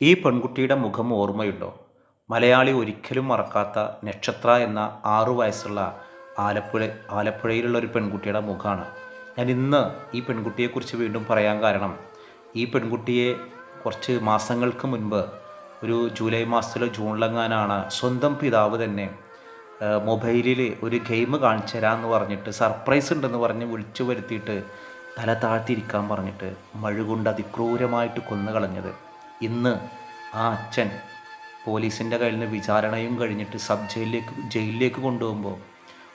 ഈ പെൺകുട്ടിയുടെ മുഖം ഓർമ്മയുണ്ടോ? മലയാളി ഒരിക്കലും മറക്കാത്ത നക്ഷത്ര എന്ന ആറു വയസ്സുള്ള ആലപ്പുഴ ആലപ്പുഴയിലുള്ള ഒരു പെൺകുട്ടിയുടെ മുഖമാണ് ഞാൻ ഇന്ന് ഈ പെൺകുട്ടിയെക്കുറിച്ച് വീണ്ടും പറയാൻ കാരണം ഈ പെൺകുട്ടിയെ കുറച്ച് മാസങ്ങൾക്ക് മുൻപ് ഒരു ജൂലൈ മാസത്തിലോ ജൂണിലെങ്ങാനാണ് സ്വന്തം പിതാവ് തന്നെ മൊബൈലിൽ ഒരു ഗെയിം കാണിച്ചു തരാമെന്ന് പറഞ്ഞിട്ട് സർപ്രൈസ് ഉണ്ടെന്ന് പറഞ്ഞ് വിളിച്ചു വരുത്തിയിട്ട് തല താഴ്ത്തിയിരിക്കാൻ പറഞ്ഞിട്ട് മഴ കൊണ്ട് അതിക്രൂരമായിട്ട് കൊന്നു കളഞ്ഞത് ഇന്ന് ആ അച്ഛൻ പോലീസിന്റെ കയ്യിൽ നിന്ന് വിചാരണയും കഴിഞ്ഞിട്ട് സബ് ജയിലിലേക്ക് ജയിലിലേക്ക് കൊണ്ടുപോകുമ്പോൾ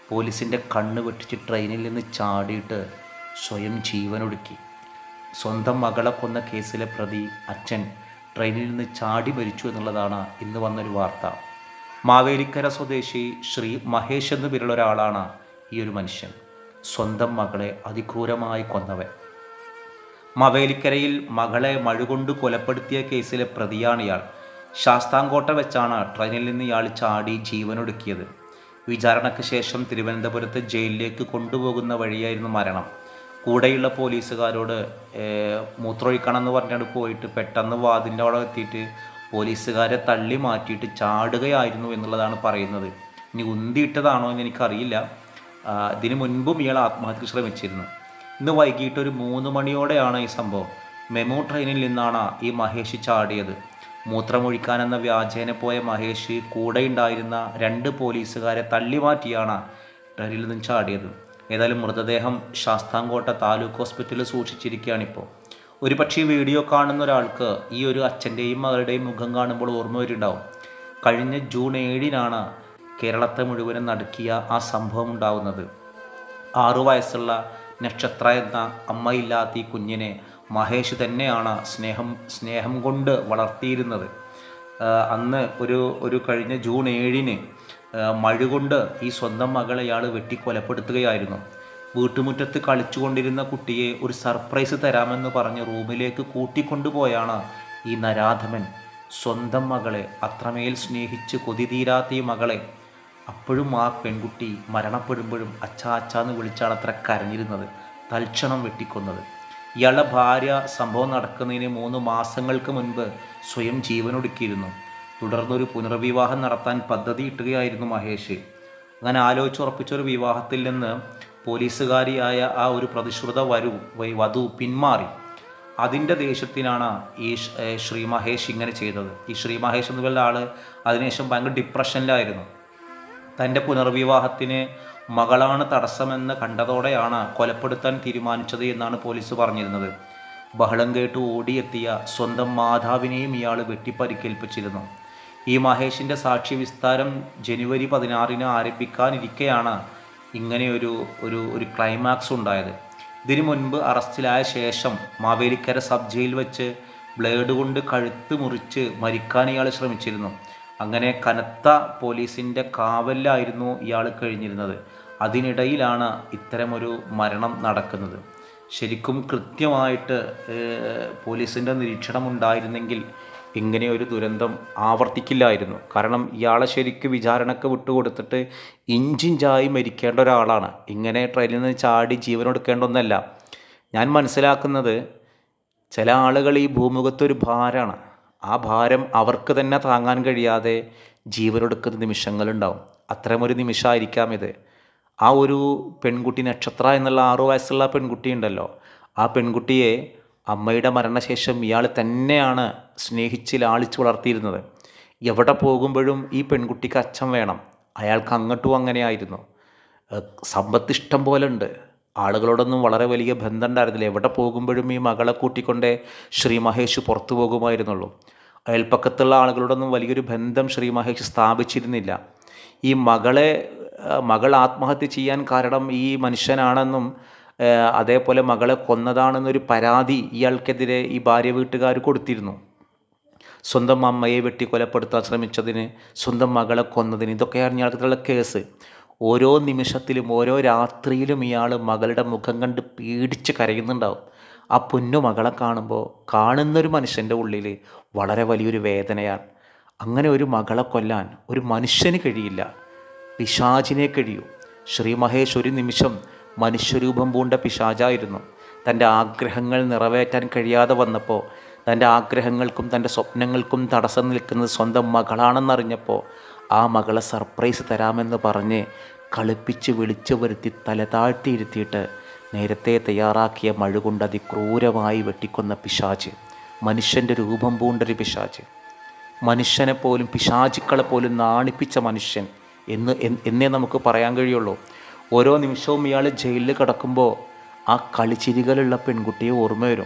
പോലീസിന്റെ കണ്ണ് വെട്ടിച്ച് ട്രെയിനിൽ നിന്ന് ചാടിയിട്ട് സ്വയം ജീവനൊടുക്കി. സ്വന്തം മകളെ കൊന്ന കേസിലെ പ്രതി അച്ഛൻ ട്രെയിനിൽ നിന്ന് ചാടി മരിച്ചു എന്നുള്ളതാണ് ഇന്ന് വന്നൊരു വാർത്ത. മാവേലിക്കര സ്വദേശി ശ്രീ മഹേഷ് എന്നു പേരുള്ള ഒരാളാണ് ഈ ഒരു മനുഷ്യൻ. സ്വന്തം മകളെ അതിക്രൂരമായി കൊന്നവൻ. മവേലിക്കരയിൽ മകളെ മഴുകൊണ്ട് കൊലപ്പെടുത്തിയ കേസിലെ പ്രതിയാണ് ഇയാൾ. ശാസ്താംകോട്ട വെച്ചാണ് ട്രെയിനിൽ നിന്ന് ഇയാൾ ചാടി ജീവനൊടുക്കിയത്. വിചാരണയ്ക്ക് ശേഷം തിരുവനന്തപുരത്ത് ജയിലിലേക്ക് കൊണ്ടുപോകുന്ന വഴിയായിരുന്നു മരണം. കൂടെയുള്ള പോലീസുകാരോട് മൂത്രമൊഴിക്കണം എന്ന് പറഞ്ഞിട്ട് പോയിട്ട് പെട്ടെന്ന് വാതിന്റെ അവിടെ എത്തിയിട്ട് പോലീസുകാരെ തള്ളി മാറ്റിയിട്ട് ചാടുകയായിരുന്നു എന്നുള്ളതാണ് പറയുന്നത്. ഇനി ഉന്തിയിട്ടതാണോ എന്ന് എനിക്കറിയില്ല. ഇതിനു മുൻപും ഇയാൾ ആത്മഹത്യ ശ്രമിച്ചിരുന്നു. ഇന്ന് വൈകിട്ട് ഒരു മൂന്ന് മണിയോടെയാണ് ഈ സംഭവം. മെമു ട്രെയിനിൽ നിന്നാണ് ഈ മഹേഷ് ചാടിയത്. മൂത്രമൊഴിക്കാനെന്ന വ്യാജേന പോയ മഹേഷ് കൂടെയുണ്ടായിരുന്ന രണ്ട് പോലീസുകാരെ തള്ളി മാറ്റിയാണ് ട്രെയിനിൽ നിന്നും ചാടിയത്. ഏതായാലും മൃതദേഹം ശാസ്താംകോട്ട താലൂക്ക് ഹോസ്പിറ്റലിൽ സൂക്ഷിച്ചിരിക്കുകയാണിപ്പോൾ ഒരു പക്ഷേ വീഡിയോ കാണുന്ന ഒരാൾക്ക് ഈ ഒരു അച്ഛന്റെയും മകളുടെയും മുഖം കാണുമ്പോൾ ഓർമ്മ വരുന്നുണ്ടാവും. കഴിഞ്ഞ ജൂൺ ഏഴിനാണ് കേരളത്തെ മുഴുവനും നടക്കിയ ആ സംഭവം ഉണ്ടാവുന്നത്. ആറു വയസ്സുള്ള നക്ഷത്ര എന്ന അമ്മയില്ലാത്ത ഈ കുഞ്ഞിനെ മഹേഷ് തന്നെയാണ് സ്നേഹം സ്നേഹം കൊണ്ട് വളർത്തിയിരുന്നത്. അന്ന് ഒരു ഒരു കഴിഞ്ഞ ജൂൺ ഏഴിന് മഴ കൊണ്ട് ഈ സ്വന്തം മകളെ ഇയാൾ വെട്ടിക്കൊലപ്പെടുത്തുകയായിരുന്നു. വീട്ടുമുറ്റത്ത് കളിച്ചുകൊണ്ടിരുന്ന കുട്ടിയെ ഒരു സർപ്രൈസ് തരാമെന്ന് പറഞ്ഞ് റൂമിലേക്ക് കൂട്ടിക്കൊണ്ടുപോയാണ് ഈ നരാധമൻ. സ്വന്തം മകളെ അത്രമേൽ സ്നേഹിച്ച് കൊതി തീരാത്ത ഈ മകളെ അപ്പോഴും ആ പെൺകുട്ടി മരണപ്പെടുമ്പോഴും അച്ഛാ അച്ഛാന്ന് വിളിച്ചാണ് അത്ര കരഞ്ഞിരുന്നത് തൽക്ഷണം വെട്ടിക്കൊന്നത്. ഇയാളുടെ ഭാര്യ സംഭവം നടക്കുന്നതിന് മൂന്ന് മാസങ്ങൾക്ക് മുൻപ് സ്വയം ജീവനൊടുക്കിയിരുന്നു. തുടർന്നൊരു പുനർവിവാഹം നടത്താൻ പദ്ധതി ഇട്ടുകയായിരുന്നു മഹേഷ്. അങ്ങനെ ആലോചിച്ചുറപ്പിച്ചൊരു വിവാഹത്തിൽ നിന്ന് പോലീസുകാരിയായ ആ ഒരു പ്രതിശ്രുത വരു വധു പിന്മാറി. അതിന്റെ ദേഷ്യത്തിനാണ് ഈ ശ്രീ മഹേഷ് ഇങ്ങനെ ചെയ്തത്. ഈ ശ്രീ മഹേഷ് എന്ന് പറയുന്ന ആൾ അതിനുശേഷം ഭയങ്കര ഡിപ്രഷനിലായിരുന്നു തന്റെ പുനർവിവാഹത്തിന് മകളാണ് തടസ്സമെന്ന് കണ്ടതോടെയാണ് കൊലപ്പെടുത്താൻ തീരുമാനിച്ചത് എന്നാണ് പോലീസ് പറഞ്ഞിരുന്നത്. ബഹളം കേട്ട് ഓടിയെത്തിയ സ്വന്തം മാതാവിനെയും ഇയാൾ വെട്ടിപ്പരിക്കേൽപ്പിച്ചിരുന്നു. ഈ മഹേഷിന്റെ സാക്ഷി വിസ്താരം ജനുവരി പതിനാറിന് ആരംഭിക്കാനിരിക്കെയാണ് ഇങ്ങനെ ഒരു ഒരു ഒരു ക്ലൈമാക്സ് ഉണ്ടായത്. ഇതിനു മുൻപ് അറസ്റ്റിലായ ശേഷം മാവേലിക്കര സബ് ജയിൽ വെച്ച് ബ്ലേഡ് കൊണ്ട് കഴുത്ത് മുറിച്ച് മരിക്കാൻ ഇയാൾ ശ്രമിച്ചിരുന്നു. അങ്ങനെ കനത്ത പോലീസിന്റെ കാവലിലായിരുന്നു ഇയാൾ കഴിഞ്ഞിരുന്നത്. അതിനിടയിലാണ് ഇത്തരമൊരു മരണം നടക്കുന്നത്. ശരിക്കും കൃത്യമായിട്ട് പോലീസിന്റെ നിരീക്ഷണം ഉണ്ടായിരുന്നെങ്കിൽ ഇങ്ങനെ ഒരു ദുരന്തം ആവർത്തിക്കില്ലായിരുന്നു. കാരണം ഇയാളെ ശരിക്ക് വിചാരണക്ക് വിട്ടുകൊടുത്തിട്ട് ഇഞ്ചിഞ്ചായി മരിക്കേണ്ട ഒരാളാണ്. ഇങ്ങനെ ട്രെയിനിൽ നിന്ന് ചാടി ജീവനൊടുക്കേണ്ട ഒന്നല്ല. ഞാൻ മനസ്സിലാക്കുന്നത് ചില ആളുകൾ ഈ ഭൂമുഖത്തൊരു ഭാരമാണ് ആ ഭാരം അവർക്ക് തന്നെ താങ്ങാൻ കഴിയാതെ ജീവനൊടുക്കുന്ന നിമിഷങ്ങളുണ്ടാവും. അത്തരമൊരു നിമിഷമായിരിക്കാം ഇത് ആ ഒരു പെൺകുട്ടി നക്ഷത്ര എന്നുള്ള ആറു വയസ്സുള്ള പെൺകുട്ടി ഉണ്ടല്ലോ. ആ പെൺകുട്ടിയെ അമ്മയുടെ മരണശേഷം ഇയാൾ തന്നെയാണ് സ്നേഹിച്ച് ലാളിച്ച് വളർത്തിയിരുന്നത്. എവിടെ പോകുമ്പോഴും ഈ പെൺകുട്ടിക്ക് അച്ഛൻ വേണം. അയാൾക്ക് അങ്ങോട്ടും അങ്ങനെയായിരുന്നു. സമ്പത്ത് ഇഷ്ടം പോലെ ഉണ്ട് ആളുകളോടൊന്നും വളരെ വലിയ ബന്ധം ഉണ്ടായിരുന്നില്ല എവിടെ പോകുമ്പോഴും ഈ മകളെ കൂട്ടിക്കൊണ്ടേ ശ്രീ മഹേഷ് പുറത്തു പോകുമായിരുന്നുള്ളൂ. അയൽപ്പക്കത്തുള്ള ആളുകളോടൊന്നും വലിയൊരു ബന്ധം ശ്രീ മഹേഷ് സ്ഥാപിച്ചിരുന്നില്ല. ഈ മകളെ മകൾ ആത്മഹത്യ ചെയ്യാൻ കാരണം ഈ മനുഷ്യനാണെന്നും അതേപോലെ മകളെ കൊന്നതാണെന്നൊരു പരാതി ഇയാൾക്കെതിരെ ഈ ഭാര്യ വീട്ടുകാർ കൊടുത്തിരുന്നു. സ്വന്തം അമ്മയെ വെട്ടി കൊലപ്പെടുത്താൻ ശ്രമിച്ചതിന് സ്വന്തം മകളെ കൊന്നതിന് ഇതൊക്കെയാണ് ഇയാൾക്കുള്ള കേസ്. ഓരോ നിമിഷത്തിലും ഓരോ രാത്രിയിലും ഇയാൾ മകളുടെ മുഖം കണ്ട് പേടിച്ച് കരയുന്നുണ്ടാവും. ആ പൊന്നു മകളെ കാണുമ്പോൾ കാണുന്നൊരു മനുഷ്യന്റെ ഉള്ളിൽ വളരെ വലിയൊരു വേദനയാണ്. അങ്ങനെ ഒരു മകളെ കൊല്ലാൻ ഒരു മനുഷ്യന് കഴിയില്ല. പിശാചിനെ കഴിയൂ. ശ്രീ മഹേഷ് ഒരു നിമിഷം മനുഷ്യരൂപം പൂണ്ട പിശാചായിരുന്നു. തന്റെ ആഗ്രഹങ്ങൾ നിറവേറ്റാൻ കഴിയാതെ വന്നപ്പോൾ തന്റെ ആഗ്രഹങ്ങൾക്കും തന്റെ സ്വപ്നങ്ങൾക്കും തടസ്സം നിൽക്കുന്നത് സ്വന്തം മകളാണെന്നറിഞ്ഞപ്പോൾ ആ മകളെ സർപ്രൈസ് തരാമെന്ന് പറഞ്ഞ് കളിപ്പിച്ച് വിളിച്ചു വരുത്തി തല താഴ്ത്തിയിരുത്തിയിട്ട് നേരത്തെ തയ്യാറാക്കിയ മഴ കൊണ്ട് അതിക്രൂരമായി വെട്ടിക്കൊന്ന പിശാച്. മനുഷ്യന്റെ രൂപം പൂണ്ടൊരു പിശാച്. മനുഷ്യനെ പോലും പിശാചുക്കളെ പോലും നാണിപ്പിച്ച മനുഷ്യൻ എന്ന് എന്നേ നമുക്ക് പറയാൻ കഴിയുള്ളൂ. ഓരോ നിമിഷവും ഇയാൾ ജയിലിൽ കിടക്കുമ്പോൾ ആ കളിച്ചിരികളുള്ള പെൺകുട്ടിയെ ഓർമ്മ വരും.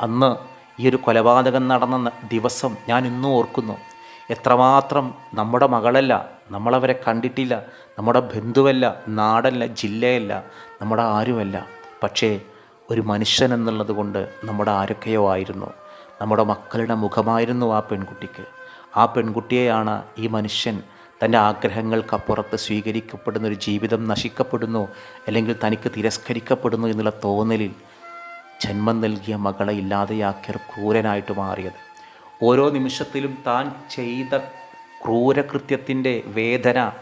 അന്ന് ഈ ഒരു കൊലപാതകം നടന്ന ദിവസം ഞാൻ ഇന്നും ഓർക്കുന്നു. എത്രമാത്രം നമ്മുടെ മകളല്ല നമ്മളവരെ കണ്ടിട്ടില്ല നമ്മുടെ ബന്ധുവല്ല നാടല്ല ജില്ലയല്ല നമ്മുടെ ആരുമല്ല. പക്ഷേ ഒരു മനുഷ്യൻ എന്നുള്ളത് കൊണ്ട് നമ്മുടെ ആരൊക്കെയോ ആയിരുന്നു. നമ്മുടെ മക്കളുടെ മുഖമായിരുന്നു ആ പെൺകുട്ടിക്ക്. ആ പെൺകുട്ടിയെയാണ് ഈ മനുഷ്യൻ തന്റെ ആഗ്രഹങ്ങൾക്കപ്പുറത്ത് സ്വീകരിക്കപ്പെടുന്ന ഒരു ജീവിതം നശിക്കപ്പെടുന്നു അല്ലെങ്കിൽ തനിക്ക് തിരസ്കരിക്കപ്പെടുന്നു എന്നുള്ള തോന്നലിൽ ജന്മം നൽകിയ മകളെ ഇല്ലാതെയാക്കിയ ക്രൂരനായിട്ട് മാറിയത്. ഓരോ നിമിഷത്തിലും താൻ ചെയ്ത ക്രൂരകൃത്യത്തിന്റെ വേദന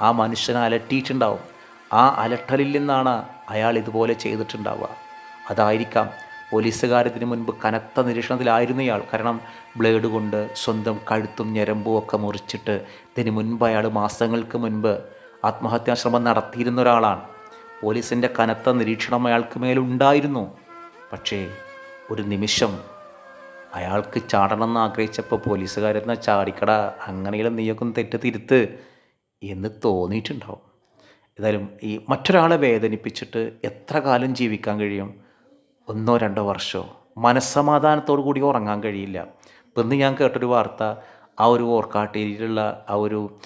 ആ മനുഷ്യനെ അലട്ടിയിട്ടുണ്ടാവും. ആ അലട്ടലിൽ നിന്നാണ് അയാൾ ഇതുപോലെ ചെയ്തിട്ടുണ്ടാവുക. അതായിരിക്കാം പോലീസുകാർ ഇതിനു മുൻപ് കനത്ത നിരീക്ഷണത്തിലായിരുന്നു ഇയാൾ. കാരണം ബ്ലേഡ് കൊണ്ട് സ്വന്തം കഴുത്തും ഞരമ്പും ഒക്കെ മുറിച്ചിട്ട് ഇതിന് മുൻപ് അയാൾ മാസങ്ങൾക്ക് മുൻപ് ആത്മഹത്യാശ്രമം നടത്തിയിരുന്ന ഒരാളാണ്. പോലീസിന്റെ കനത്ത നിരീക്ഷണം അയാൾക്ക് മേലുണ്ടായിരുന്നു. പക്ഷേ ഒരു നിമിഷം അയാൾക്ക് ചാടണം എന്ന് ആഗ്രഹിച്ചപ്പോൾ പോലീസുകാരെന്നാ ചാടിക്കട അങ്ങനെയുള്ള നീയൊക്കെ തെറ്റ് തിരുത്ത് എന്ന് തോന്നിയിട്ടുണ്ടാവും. ഏതായാലും ഈ മറ്റൊരാളെ വേദനിപ്പിച്ചിട്ട് എത്ര കാലം ജീവിക്കാൻ കഴിയും? ഒന്നോ രണ്ടോ വർഷമോ? മനസ്സമാധാനത്തോടു കൂടി ഉറങ്ങാൻ കഴിയില്ല. ഇപ്പം ഇന്ന് ഞാൻ കേട്ടൊരു വാർത്ത ആ ഒരു ഓർക്കാട്ടിയിലുള്ള ആ ഒരു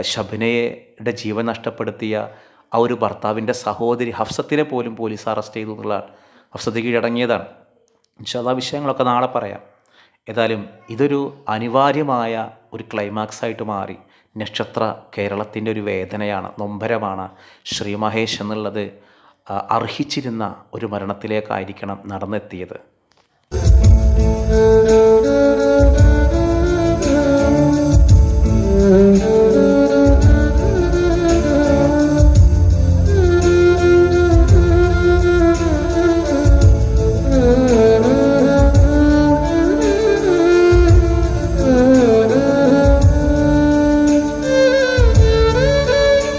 ശബനയുടെ ജീവൻ നഷ്ടപ്പെടുത്തിയ ആ ഒരു ഭർത്താവിന്റെ സഹോദരി ഹഫ്സത്തിനെ പോലും പോലീസ് അറസ്റ്റ് ചെയ്തു എന്നുള്ളതാണ്. ഹഫ്സത്ത് കീഴടങ്ങിയതാണ്. ഇൻഷാല്ലാ വിഷയങ്ങളൊക്കെ നാളെ പറയാം. ഏതായാലും ഇതൊരു അനിവാര്യമായ ഒരു ക്ലൈമാക്സ് ആയിട്ട് മാറി. നക്ഷത്ര കേരളത്തിന്റെ ഒരു വേദനയാണ് നൊമ്പരമാണ്. ശ്രീ മഹേഷ് എന്നുള്ളത് അർഹിച്ചിരുന്ന ഒരു മരണത്തിലേക്കായിരിക്കണം നടന്നെത്തിയത്.